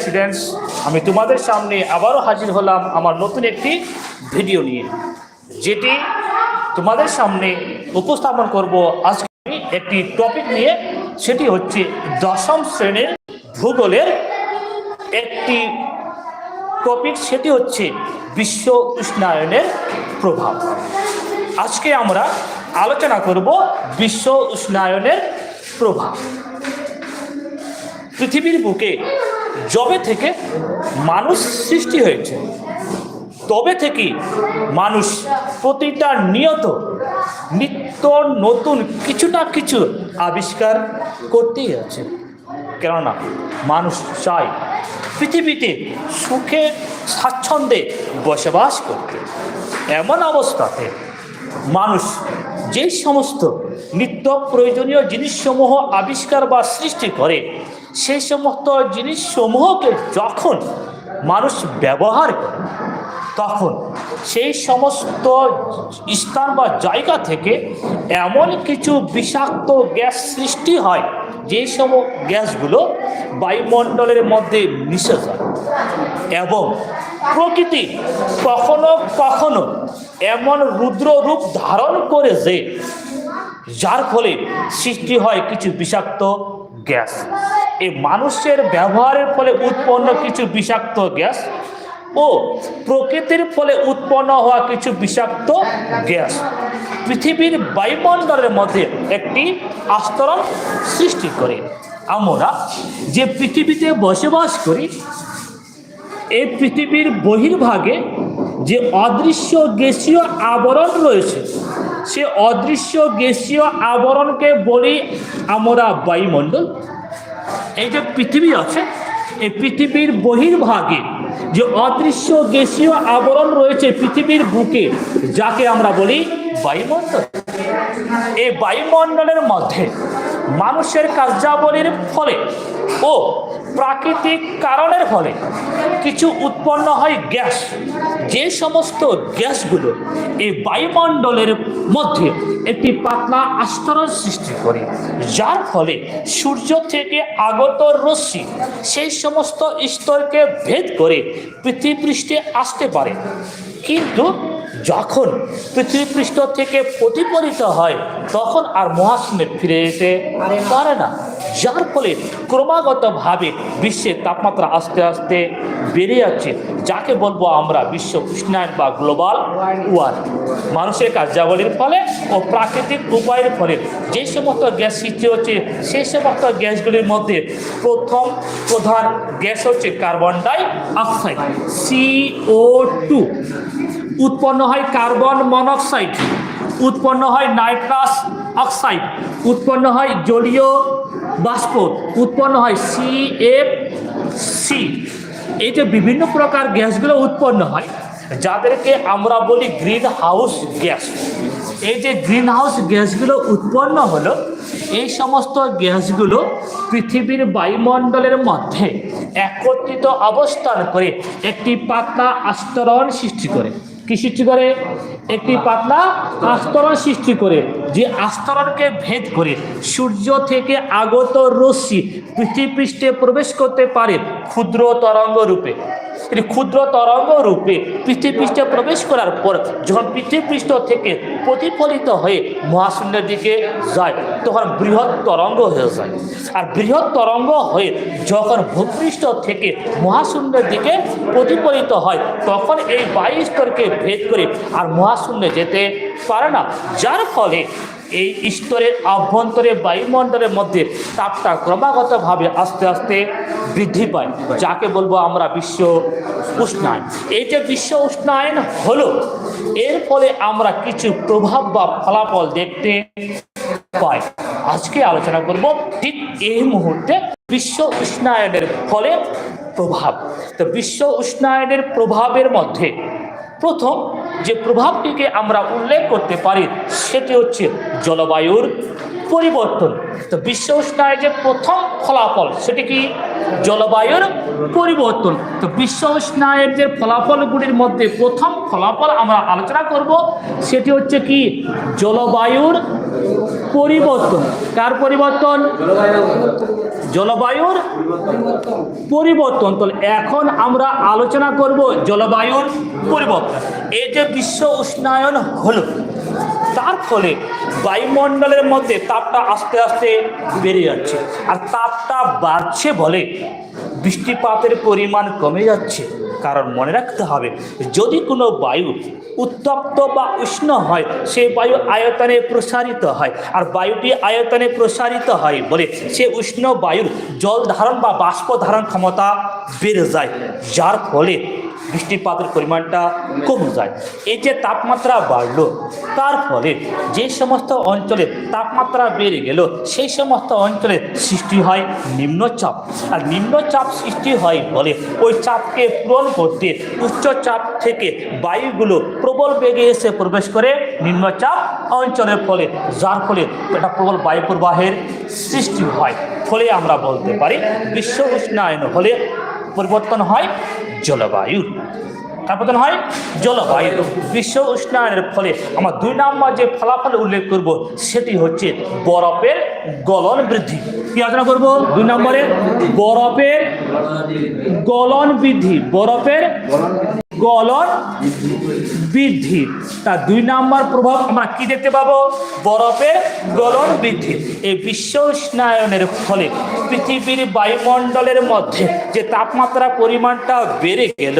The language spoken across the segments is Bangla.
স্টুডেন্টস আমি তোমাদের সামনে আবারও হাজির হলাম আমার নতুন একটি ভিডিও নিয়ে, যেটি তোমাদের সামনে উপস্থাপন করব আজকে একটি টপিক নিয়ে, সেটি হচ্ছে দশম শ্রেণির ভূগোলের একটি টপিক সেটি হচ্ছে বিশ্ব উষ্ণায়নের প্রভাব। আজকে আমরা আলোচনা করব বিশ্ব উষ্ণায়নের প্রভাব। পৃথিবীর বুকে জবে থেকে মানুষ সৃষ্টি হয়েছে, তবে থেকে মানুষ প্রতিটা নিয়ত নিত্য নতুন কিছু না কিছু আবিষ্কার করতেই আছে। কেননা মানুষ চায় পৃথিবীতে সুখে, স্বাচ্ছন্দ্যে বসবাস করতে। এমন অবস্থাতে মানুষ যে সমস্ত নিত্য প্রয়োজনীয় জিনিসসমূহ আবিষ্কার বা সৃষ্টি করে সেই সমস্ত জিনিসসমূহকে যখন মানুষ ব্যবহার করে, তখন সেই সমস্ত স্থান বা জায়গা থেকে এমন কিছু বিষাক্ত গ্যাস সৃষ্টি হয় যে সম গ্যাসগুলো বায়ুমণ্ডলের মধ্যে মিশে যায় এবং প্রকৃতি কখনো কখনো এমন রুদ্র রূপ ধারণ করে যে যার ফলে সৃষ্টি হয় কিছু বিষাক্ত গ্যাস। এই মানুষের ব্যবহারের ফলে উৎপন্ন কিছু বিষাক্ত গ্যাস ও প্রকৃতির ফলে উৎপন্ন হওয়া কিছু বিষাক্ত গ্যাস। পৃথিবীর বায়ুমণ্ডলের মধ্যে একটি আস্তরণ সৃষ্টি করে। আমরা যে পৃথিবীতে বসবাস করি, এই পৃথিবীর বহির্ভাগে যে অদৃশ্য গ্যাসীয় আবরণ রয়েছে, সে অদৃশ্য গ্যাসীয় আবরণকে বলি আমরা বায়ুমণ্ডল। এই যে পৃথিবী আছে, এই পৃথিবীর বহির্ভাগে যে অদৃশ্য গ্যাসীয় আবরণ রয়েছে পৃথিবীর বুকে, যাকে আমরা বলি বায়ুমণ্ডল। এই বায়ুমণ্ডলের মধ্যে মানুষের কার্যাবলীর ফলে ও প্রাকৃতিক কারণের ফলে কিছু উৎপন্ন হয় গ্যাস। যে সমস্ত গ্যাসগুলো এই বায়ুমণ্ডলের মধ্যে একটি পাতলা আস্তরণ সৃষ্টি করে, যার ফলে সূর্য থেকে আগত রশ্মি সেই সমস্ত স্তরকে ভেদ করে পৃথিবীপৃষ্ঠে আসতে পারে। কিন্তু যখন পৃথিবীপৃষ্ঠ থেকে প্রতিফলিত হয়, তখন আর মহাশূন্যে ফিরে যেতে পারে না। যার ফলে ক্রমাগতভাবে বিশ্বের তাপমাত্রা আস্তে আস্তে বেড়ে যাচ্ছে, যাকে বলব আমরা বিশ্ব উষ্ণায়ন বা গ্লোবাল ওয়ার। মানুষের কার্যাবলীর ফলে ও প্রাকৃতিক উপায়ের ফলে যে সমস্ত গ্যাস সৃষ্টি হচ্ছে, সেই সমস্ত গ্যাসগুলির মধ্যে প্রথম প্রধান গ্যাস হচ্ছে carbon dioxide CO two উৎপন্ন হয় কার্বন মনোক্সাইড, উৎপন্ন হয় নাইট্রাস অক্সাইড, উৎপন্ন হয় জলীয় বাষ্প, উৎপন্ন হয় সি এফ সি এই যে বিভিন্ন প্রকার গ্যাসগুলো উৎপন্ন হয়, যাদেরকে আমরা বলি গ্রিন হাউস গ্যাস। এই যে গ্রিন হাউস গ্যাসগুলো উৎপন্ন হলো, এই সমস্ত গ্যাসগুলো পৃথিবীর বায়ুমণ্ডলের মধ্যে একত্রিত অবস্থান করে একটি পাতলা আস্তরণ সৃষ্টি করে। কি সৃষ্টি করে? একটি পাতলা আস্তরণ সৃষ্টি করে, যে আস্তরণকে ভেদ করে সূর্য থেকে আগত রশ্মি পৃথিবী পৃষ্ঠে প্রবেশ করতে পারে ক্ষুদ্র তরঙ্গ রূপে। এটি ক্ষুদ্র তরঙ্গ রূপে পৃথিবীপৃষ্ঠে প্রবেশ করার পর যখন পৃথিবীপৃষ্ঠ থেকে প্রতিফলিত হয়ে মহাশূন্যের দিকে যায়, তখন বৃহৎ তরঙ্গ হয়ে যায়। আর বৃহৎ তরঙ্গ হয়ে যখন ভূপৃষ্ঠ থেকে মহাশূন্যের দিকে প্রতিফলিত হয়, তখন এই বায়ু স্তরকে ভেদ করে আর মহাশূন্যে যেতে পারে না। যার ফলে এই স্তরের অভ্যন্তরে বায়ুমণ্ডলের মধ্যে তাপটা ক্রমাগতভাবে আস্তে আস্তে বৃদ্ধি পায়। যাকে বলব আমরা বিশ্ব উষ্ণায়ন। এই যে বিশ্ব উষ্ণায়ন হলো, এর ফলে আমরা কিছু প্রভাব বা ফলাফল দেখতে পাই। আজকে আলোচনা করব ঠিক এই মুহূর্তে বিশ্ব উষ্ণায়নের ফলে প্রভাব। তো বিশ্ব উষ্ণায়নের প্রভাবের মধ্যে প্রথম যে প্রভাবটিকে আমরা উল্লেখ করতে পারি সেটি হচ্ছে জলবায়ুর পরিবর্তন। তো বিশ্ব উষ্ণায়নের যে প্রথম ফলাফল, সেটি কি? জলবায়ুর পরিবর্তন। তো বিশ্ব উষ্ণায়নের যে ফলাফলগুলির মধ্যে প্রথম ফলাফল আমরা আলোচনা করব, সেটি হচ্ছে কি? জলবায়ুর পরিবর্তন। কার পরিবর্তন? জলবায়ুর পরিবর্তন। তাহলে এখন আমরা আলোচনা করব জলবায়ুর পরিবর্তন। এই যে বিশ্ব উষ্ণায়ন হলো তার ফলে বায়ুমণ্ডলের মধ্যে তাপটা আস্তে আস্তে বেড়ে যাচ্ছে। আর তাপটা বাড়ছে বলে বৃষ্টিপাতের পরিমাণ কমে যাচ্ছে। কারণ মনে রাখতে হবে, যদি কোনো বায়ু উত্তপ্ত বা উষ্ণ হয় সেই বায়ু আয়তনে প্রসারিত হয়। আর বায়ুটি আয়তনে প্রসারিত হয় বলে সে উষ্ণ বায়ুর জল ধারণ বা বাষ্প ধারণ ক্ষমতা বেড়ে যায়। যার ফলে বৃষ্টিপাতের পরিমাণটা কমে যায়। এই যে তাপমাত্রা বাড়লো, তার ফলে যে সমস্ত অঞ্চলে তাপমাত্রা বেড়ে গেল, সেই সমস্ত অঞ্চলে সৃষ্টি হয় নিম্নচাপ। আর নিম্নচাপ সৃষ্টি হয় বলে ওই চাপকে পূরণ করতে উচ্চচাপ থেকে বায়ুগুলো প্রবল বেগে এসে প্রবেশ করে নিম্নচাপ অঞ্চলের ফলে, যার ফলে একটা প্রবল বায়ু প্রবাহের সৃষ্টি হয়। ফলে আমরা বলতে পারি, বিশ্ব উষ্ণায়ন হলে পরিবর্তন হয় জলবায়ুর। পরিবর্তন হয় জলবায়ু বিশ্ব উষ্ণায়নের ফলে আমার দুই নম্বর যে ফলাফল উল্লেখ করব, সেটি হচ্ছে বরফের গলন বৃদ্ধি। কি আলোচনা করব? দুই নম্বরে, বরফের গলন বৃদ্ধি। বরফের গলন বৃদ্ধি। তা দুই নাম্বার প্রভাব আমরা কি দেখতে পাবো? বরফের গলন বৃদ্ধি। এই বিশ্ব উষ্ণায়নের ফলে পৃথিবীর বায়ুমণ্ডলের মধ্যে যে তাপমাত্রা পরিমাণটা বেড়ে গেল,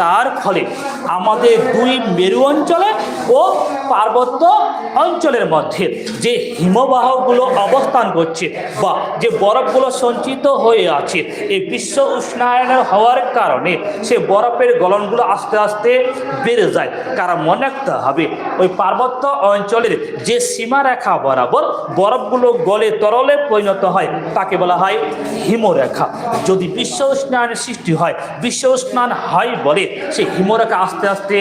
তার ফলে আমাদের দুই মেরু অঞ্চলে ও পার্বত্য অঞ্চলের মধ্যে যে হিমবাহগুলো অবস্থান করছে বা যে বরফগুলো সঞ্চিত হয়ে আছে, এই বিশ্ব উষ্ণায়নের হওয়ার কারণে সে বরফের গলনগুলো আস্তে আস্তে বেড়ে যায়। কারণ মনে রাখতে হবে, ওই পার্বত্য অঞ্চলের যে সীমারেখা বরাবর বরফগুলো গলে তরলে পরিণত হয়, তাকে বলা হয় হিমরেখা। যদি বিশ্ব উষ্ণায়নের সৃষ্টি হয়, বিশ্ব উষ্ণায়ন হয় বলে সেই হিমরেখা আস্তে আস্তে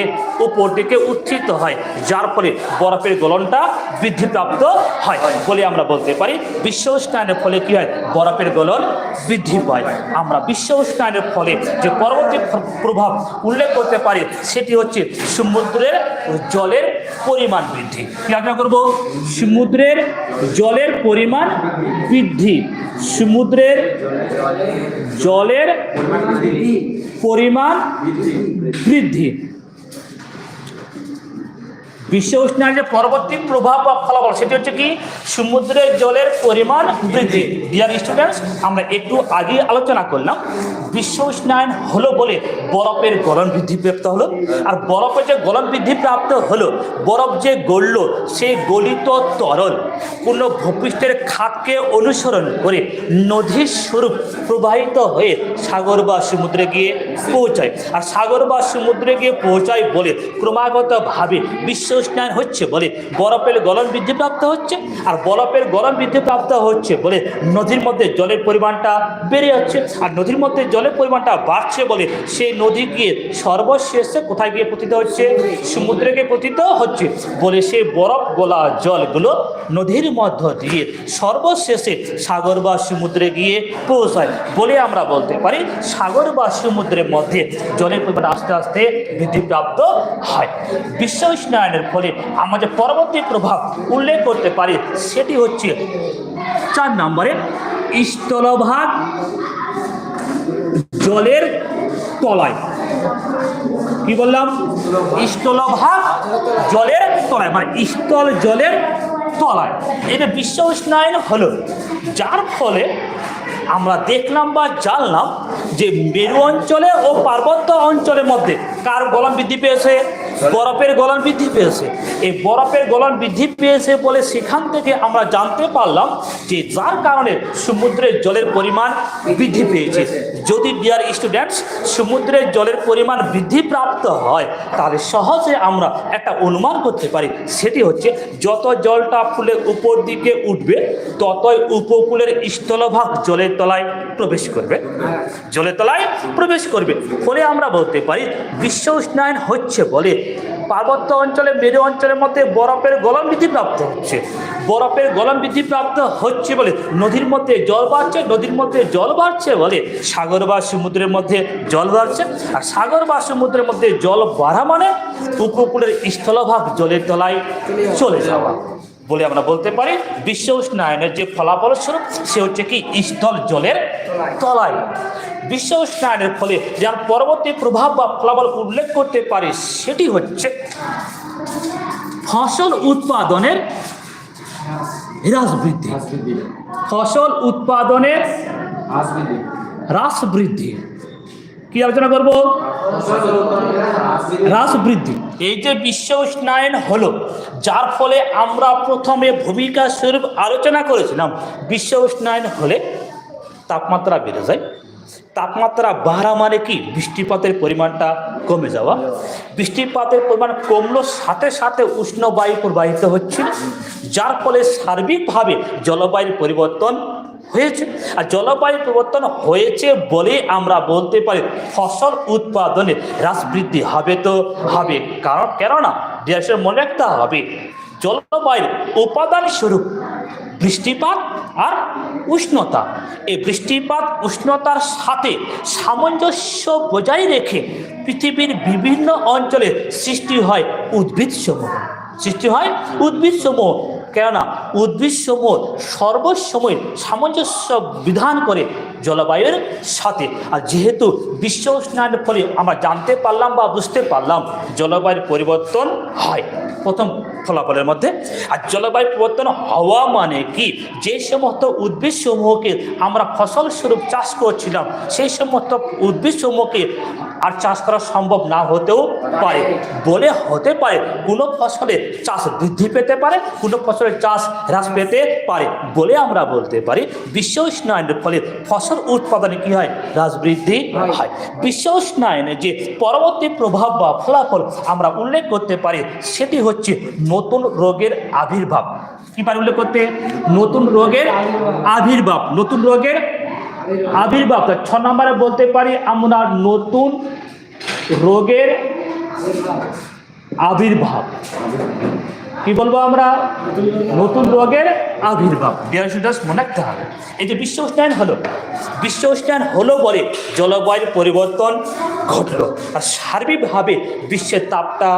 উপর দিকে উত্থিত হয়, যার ফলে বরফের গলনটা বৃদ্ধিপ্রাপ্ত হয়। বলে আমরা বলতে পারি, বিশ্ব উষ্ণায়নের ফলে কি হয়? বরফের গলন বৃদ্ধি পায়। আমরা বিশ্ব উষ্ণায়নের ফলে যে পরবর্তী প্রভাব উল্লেখ করতে পারি, সেটি হচ্ছে সমুদ্রের জলের পরিমাণ বৃদ্ধি। কি আলোচনা করব? সমুদ্রের জলের পরিমাণ বৃদ্ধি। সমুদ্রের জলের পরিমাণ বৃদ্ধি। বিশ্ব উষ্ণায়নের পরবর্তী প্রভাব বা ফলাফল, সেটি হচ্ছে কি? সমুদ্রের জলের পরিমাণ বৃদ্ধি। ডিয়ার স্টুডেন্টস আমরা একটু আগে আলোচনা করলাম, বিশ্ব উষ্ণায়ন হলো বলে বরফের গলন বৃদ্ধি প্রাপ্ত হলো। আর বরফের যে গলন বৃদ্ধি প্রাপ্ত হলো, বরফ যে গড়ল সেই গলিত তরল কোনো ভূপৃষ্ঠের খাতকে অনুসরণ করে নদীর স্বরূপ প্রবাহিত হয়ে সাগর বা সমুদ্রে গিয়ে পৌঁছায়। আর সাগর বা সমুদ্রে গিয়ে পৌঁছায় বলে ক্রমাগতভাবে বিশ্ব উষ্ণায়ন হচ্ছে বলে বরফের গলন বৃদ্ধিপ্রাপ্ত হচ্ছে, আর বরফের গলন বৃদ্ধিপ্রাপ্ত হচ্ছে বলে নদীর মধ্যে জলের পরিমাণটা বেড়ে যাচ্ছে, আর নদীর মধ্যে জলের পরিমাণটা বাড়ছে বলে সেই নদী গিয়ে সর্বশেষে কোথায় গিয়ে পতিত হচ্ছে? সমুদ্রে গিয়ে পতিত হচ্ছে বলে সেই বরফ গোলা জলগুলো নদীর মধ্য দিয়ে সর্বশেষে সাগর বা সমুদ্রে গিয়ে পৌঁছায় বলে আমরা বলতে পারি। সাগর বা সমুদ্রের মধ্যে জলের পরিমাণ আস্তে আস্তে বৃদ্ধিপ্রাপ্ত হয়। বিশ্ব উষ্ণায়নের ফলে আমাদের পরবর্তী প্রভাব উল্লেখ করতে পারি, সেটি হচ্ছে চার নম্বরে স্থলভাগ জলের তলায়। কি বললাম? স্থলভাগ জলের তলায় মানে স্থল জলের তলায়। এটা বিশ্ব উষ্ণায়ন হলো, যার ফলে আমরা দেখলাম বা জানলাম যে মেরু অঞ্চলে ও পার্বত্য অঞ্চলের মধ্যে কার গলন বৃদ্ধি পেয়েছে? বরফের গলন বৃদ্ধি পেয়েছে। এই বরফের গলন বৃদ্ধি পেয়েছে বলে সেখান থেকে আমরা জানতে পারলাম যে যার কারণে সমুদ্রের জলের পরিমাণ বৃদ্ধি পেয়েছে। যদি ডিয়ার স্টুডেন্টস সমুদ্রের জলের পরিমাণ বৃদ্ধি প্রাপ্ত হয়, তাহলে সহজে আমরা একটা অনুমান করতে পারি। সেটি হচ্ছে, যত জলটা ফুলের উপর দিকে উঠবে, ততই উপকূলের স্থলভাগ জলের তলায় প্রবেশ করবে। জলের তলায় প্রবেশ করবে। ফলে আমরা বলতে পারি, বিশ্ব উষ্ণায়ন হচ্ছে বলে। পার্বত্য অঞ্চলে, মেরু অঞ্চলের মধ্যে বরফের গলন বৃদ্ধি প্রাপ্ত হচ্ছে। বরফের গলন বৃদ্ধি প্রাপ্ত হচ্ছে বলে নদীর মধ্যে জল বাড়ছে, নদীর মধ্যে জল বাড়ছে বলে সাগর বা সমুদ্রের মধ্যে জল বাড়ছে। আর সাগর বা সমুদ্রের মধ্যে জল বাড়া মানে উপকূলের স্থলভাগ জলের তলায় চলে যাওয়া বলে আমরা বলতে পারি। বিশ্ব উষ্ণায়নের যে ফলাফল স্বরূপ সে হচ্ছে কি স্থল জলের তলায়। বিশ্ব উষ্ণায়নের ফলে যার পরবর্তী প্রভাব বা ফলাফল উল্লেখ করতে পারি সেটি হচ্ছে ফসল উৎপাদনের হ্রাস বৃদ্ধি ফসল উৎপাদনের হ্রাস বৃদ্ধি কি আলোচনা করব? হ্রাস বৃদ্ধি এই যে বিশ্ব উষ্ণায়ন হলো, যার ফলে আমরা প্রথমে ভূমিকা স্বরূপ আলোচনা করেছিলাম। বিশ্ব উষ্ণায়ন হলে তাপমাত্রা বেড়ে যায়। তাপমাত্রা বাড়া মানে কি? বৃষ্টিপাতের পরিমাণটা কমে যাওয়া। বৃষ্টিপাতের পরিমাণ কমলো, সাথে সাথে উষ্ণ বায়ু প্রবাহিত হচ্ছিল, যার ফলে সার্বিকভাবে জলবায়ুর পরিবর্তন হয়েছে। আর জলবায়ু পরিবর্তন হয়েছে বলে আমরা বলতে পারি, ফসল উৎপাদনে হ্রাস বৃদ্ধি হবে তো হবে। কারণ, কেননা, দেশের মনে রাখতে হবে জলবায়ুর উপাদান স্বরূপ বৃষ্টিপাত আর উষ্ণতা। এই বৃষ্টিপাত, উষ্ণতার সাথে সামঞ্জস্য বজায় রেখে পৃথিবীর বিভিন্ন অঞ্চলে সৃষ্টি হয় উদ্ভিদ সমূহ সৃষ্টি হয় উদ্ভিদ সমূহ কেননা উদ্ভিদ সমূহ সর্বসময় সামঞ্জস্য বিধান করে জলবায়ুর সাথে। আর যেহেতু বিশ্ব উষ্ণায়নের ফলে আমরা জানতে পারলাম বা বুঝতে পারলাম জলবায়ুর পরিবর্তন হয়, প্রথম ফলাফলের মধ্যে। আর জলবায়ু পরিবর্তন হওয়া মানে কি? যে সমস্ত উদ্ভিদ সমূহকে আমরা ফসল স্বরূপ চাষ করছিলাম, সেই সমস্ত উদ্ভিদ সমূহকে আর চাষ করা সম্ভব না হতেও পারে। বলে হতে পারে, কোনো ফসলে চাষ বৃদ্ধি পেতে পারে, কোনো ফসলের চাষ হ্রাস পেতে পারে। বলে আমরা বলতে পারি, বিশ্ব উষ্ণায়নের ফলে ফসল উৎপাদনে কি হয়? হ্রাস বৃদ্ধি হয়। বিশ্ব উষ্ণায়নে যে পরবর্তী প্রভাব বা ফলাফল আমরা উল্লেখ করতে পারি সেটি হচ্ছে নতুন রোগের আবির্ভাব। কি পারি উল্লেখ করতে? নতুন রোগের আবির্ভাব। নতুন রোগের আবির্ভাব। ছ নম্বরে বলতে পারি আমরা নতুন রোগের আবির্ভাব। কি বলব আমরা? নতুন রোগের আবির্ভাব। ডিয়ারশুটাস মনে রাখতে হবে এই যে বিশ্ব উষ্ণায়ন হলো, বিশ্ব উষ্ণায়ন হলো বলে জলবায়ুর পরিবর্তন ঘটলো। আর সার্বিকভাবে বিশ্বের তাপটা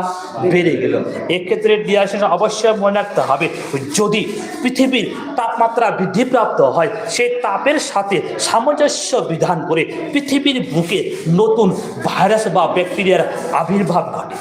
বেড়ে গেল। এক্ষেত্রে ডিয়ারশুটা অবশ্যই মনে রাখতে হবে। যদি পৃথিবীর তাপমাত্রা বৃদ্ধিপ্রাপ্ত হয় সেই তাপের সাথে সামঞ্জস্য বিধান করে পৃথিবীর বুকে নতুন ভাইরাস বা ব্যাকটেরিয়ার আবির্ভাব ঘটে।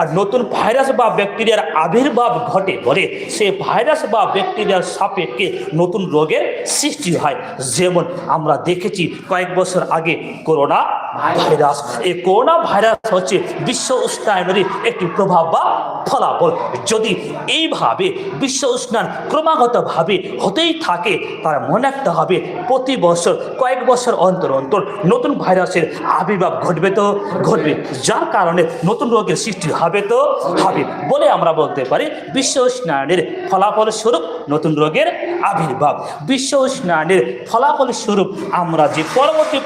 আর নতুন ভাইরাস বা ব্যাকটেরিয়ার আবির্ভাব ঘটে বলে সে ভাইরাস বা ব্যাকটেরিয়ার সাপেক্ষে নতুন রোগের সৃষ্টি হয়। যেমন আমরা দেখেছি কয়েক বছর আগে করোনা ভাইরাস। এই করোনা ভাইরাস হচ্ছে বিশ্ব উষ্ণায়নের একটি প্রভাব বা ফলাফল। যদি এইভাবে বিশ্ব উষ্ণায়ন ক্রমাগতভাবে হতেই থাকে, তার মনে রাখতে হবে প্রতি বছর কয়েক বছর অন্তর অন্তর নতুন ভাইরাসের আবির্ভাব ঘটবে তো, ঘটবে। যার কারণে নতুন রোগের সৃষ্টি হবে তো, হবে বলে আমরা বলতে পারি বিশ্ব উষ্ণায়নের ফলাফল স্বরূপ নতুন রোগের আবির্ভাব। বিশ্ব উষ্ণায়নের ফলাফল স্বরূপ আমরা যে পরবর্তী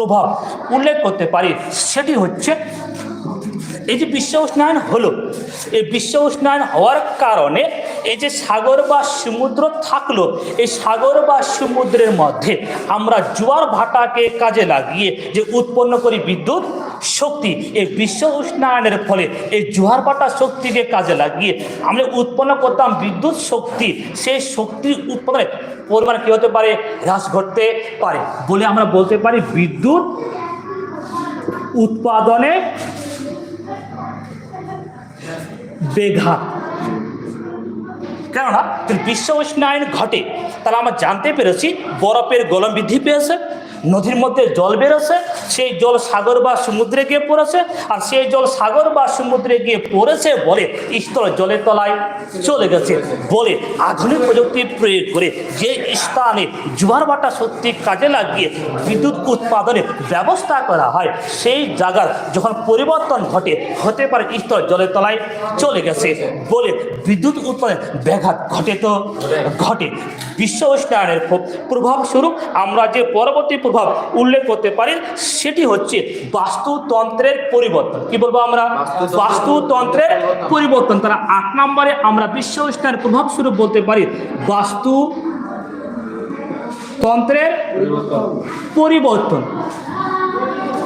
প্রভাব উল্লেখ করতে পারি, সেটি হচ্ছে এই যে বিশ্ব উষ্ণায়ন হলো। এই বিশ্ব উষ্ণায়ন হওয়ার কারণে এই যে সাগর বা সমুদ্র থাকল, এই সাগর বা সমুদ্রের মধ্যে আমরা জোয়ার ভাটাকে কাজে লাগিয়ে যে উৎপন্ন করি বিদ্যুৎ শক্তি, এই বিশ্ব উষ্ণায়নের ফলে এই জোয়ার ভাটা শক্তিকে কাজে লাগিয়ে আমরা উৎপন্ন করতাম বিদ্যুৎ শক্তি। সেই শক্তি উৎপাদনে পরিমাণ কী হতে পারে? হ্রাস ঘটতে পারে। বলে আমরা বলতে পারি বিদ্যুৎ উৎপাদনে বেঘাত। কেননা বিশ্ব উষ্ণায়ন ঘটে তাহলে আমরা জানতে পেরেছি বরফের গলন বৃদ্ধি পেয়েছে। নদীর মধ্যে জল বেরোছে, সেই জল সাগর বা সমুদ্রে গিয়ে পড়েছে, আর সেই জল সাগর বা সমুদ্রে গিয়ে পড়েছে বলে স্থল জলের তলায় চলে গেছে বলে আধুনিক প্রযুক্তি প্রয়োগ করে যে স্থানে জোয়ার ভাটা সত্যি কাজে লাগিয়ে বিদ্যুৎ উৎপাদনের ব্যবস্থা করা হয়, সেই জায়গার যখন পরিবর্তন ঘটে, হতে পারে স্থল জলের তলায় চলে গেছে বলে বিদ্যুৎ উৎপাদনের ব্যাঘাত ঘটে তো ঘটে। বিশ্ব উষ্ণায়নের প্র- প্রভাবস্বরূপ আমরা যে পরবর্তী প্রভাব উল্লেখ করতে পারি সেটি হচ্ছে বাস্তুতন্ত্রের পরিবর্তন। কি বলব আমরা? বাস্তুতন্ত্রের পরিবর্তন। তারা আট নম্বরে আমরা বিশ্ব উষ্ণায়নের প্রভাবস্বরূপ বলতে পারি বাস্তু তন্ত্রের পরিবর্তন।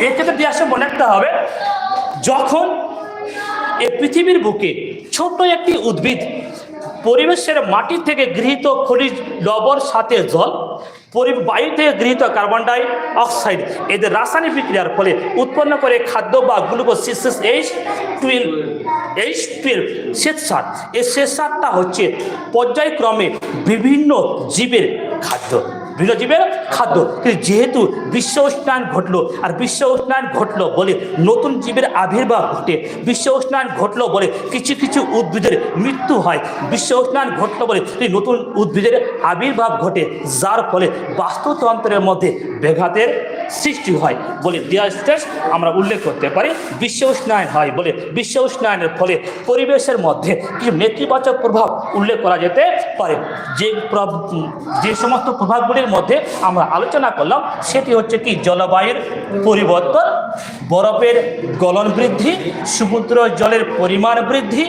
এক্ষেত্রে ইতিহাসে মনে রাখতে হবে যখন এই পৃথিবীর বুকে ছোট্ট একটি উদ্ভিদ পরিবেশের মাটি থেকে গৃহীত খনিজ লবণ সাথে জল পরি- বায়ু থেকে গৃহীত কার্বন ডাই অক্সাইড এদের রাসায়নিক বিক্রিয়ার ফলে উৎপন্ন করে খাদ্য বা glucose six H twelve H twelve শ্বেতসার। এই শ্বেতসারটা হচ্ছে পর্যায়ক্রমে বিভিন্ন জীবের খাদ্য। বিভিন্ন খাদ্য। কিন্তু যেহেতু বিশ্ব উষ্ণায়ন ঘটলো, আর বিশ্ব উষ্ণায়ন ঘটলো বলে নতুন জীবের আবির্ভাব ঘটে, বিশ্ব উষ্ণায়ন ঘটলো বলে কিছু কিছু উদ্ভিদের মৃত্যু হয়। বিশ্ব উষ্ণায়ন ঘটলো বলে নতুন উদ্ভিদের আবির্ভাব ঘটে, যার ফলে বাস্তুতন্ত্রের মধ্যে ব্যাঘাতের সৃষ্টি হয় বলে দেয়ার স্টেজ আমরা উল্লেখ করতে পারি। বিশ্ব উষ্ণায়ন হয় বলে বিশ্ব উষ্ণায়নের ফলে পরিবেশের মধ্যে কিছু নেতিবাচক প্রভাব উল্লেখ করা যেতে পারে। যে যে সমস্ত প্রভাবগুলির মধ্যে আমরা আলোচনা করলাম, সেটি হচ্ছে কি জলবায়ুর পরিবর্তন, বরফের গলন বৃদ্ধি, সমুদ্র জলের পরিমাণ বৃদ্ধি,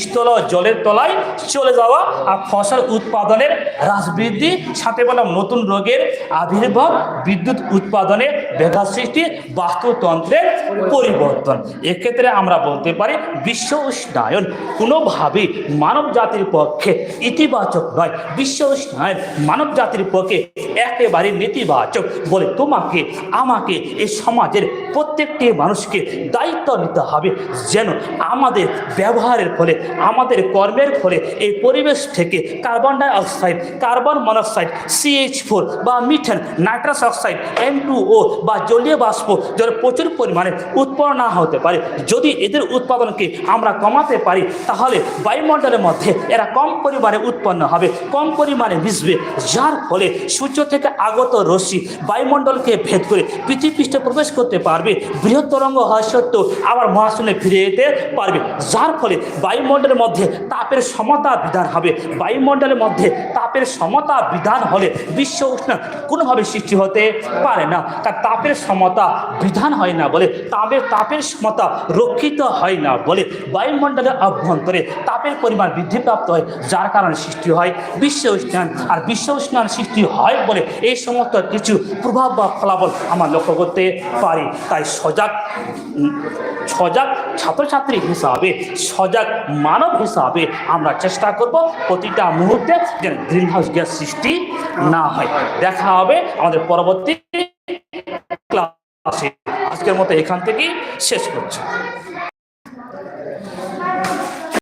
স্থল জলের তলায় চলে যাওয়া আর ফসল উৎপাদনের হ্রাস বৃদ্ধি, সাথে বললাম নতুন রোগের আবির্ভাব, বিদ্যুৎ উৎপাদনে ব্যাঘাত সৃষ্টি, বাস্তুতন্ত্রের পরিবর্তন। এক্ষেত্রে আমরা বলতে পারি বিশ্ব উষ্ণায়ন। কোনোভাবেই মানব জাতির পক্ষে ইতিবাচক নয়। বিশ্ব উষ্ণায়ন মানব জাতির পক্ষে একেবারে নেতিবাচক বলে তোমাকে, আমাকে এই সমাজের প্রত্যেকটি মানুষকে দায়িত্ব নিতে হবে যেন আমাদের ব্যবহারের ফলে, আমাদের কর্মের ফলে এই পরিবেশ থেকে carbon dioxide carbon monoxide CH four বা methane nitrous oxide N two O বা জলীয় বাষ্প যেন প্রচুর পরিমাণে উৎপন্ন না হতে পারে। যদি এদের উৎপাদনকে আমরা কমাতে পারি, তাহলে বায়ুমণ্ডলের মধ্যে এরা কম পরিমাণে উৎপন্ন হবে, কম পরিমাণে মিশবে যার ফলে সূর্য থেকে আগত রশ্মি বায়ুমণ্ডলকে ভেদ করে পৃথিবী পৃষ্ঠে প্রবেশ করতে পারবে। বৃহৎ তরঙ্গ হয় সত্ত্বেও আবার মহাশূন্যে ফিরে যেতে পারবে। যার ফলে বায়ুমণ্ডলের মধ্যে তাপের সমতা বিধান হবে। বায়ুমণ্ডলের মধ্যে তাপের সমতা বিধান হলে বিশ্ব উষ্ণ কোনোভাবে সৃষ্টি হতে পারে না। কারণ তাপের সমতা বিধান হয় না বলে, তাপের তাপের সমতা রক্ষিত হয় না বলে বায়ুমণ্ডলের অভ্যন্তরে তাপের পরিমাণ বৃদ্ধিপ্রাপ্ত হয়, যার কারণে সৃষ্টি হয় বিশ্ব উষ্ণায়ন। আর বিশ্ব উষ্ণায়ন সৃষ্টি হয় বলে, এই সমস্ত কিছু প্রভাব বা ফলাফল আমরা লক্ষ্য করতে পারি। তাই সজাগ সজাগ ছাত্রছাত্রী হিসাবে, সজাগ মানব হিসাবে আমরা চেষ্টা করব প্রতিটা মুহূর্তে যেন গ্রিন হাউস গ্যাস সৃষ্টি না হয়। দেখা হবে আমাদের পরবর্তী ক্লাসে। আজকের মতো এখান থেকেই শেষ করছি।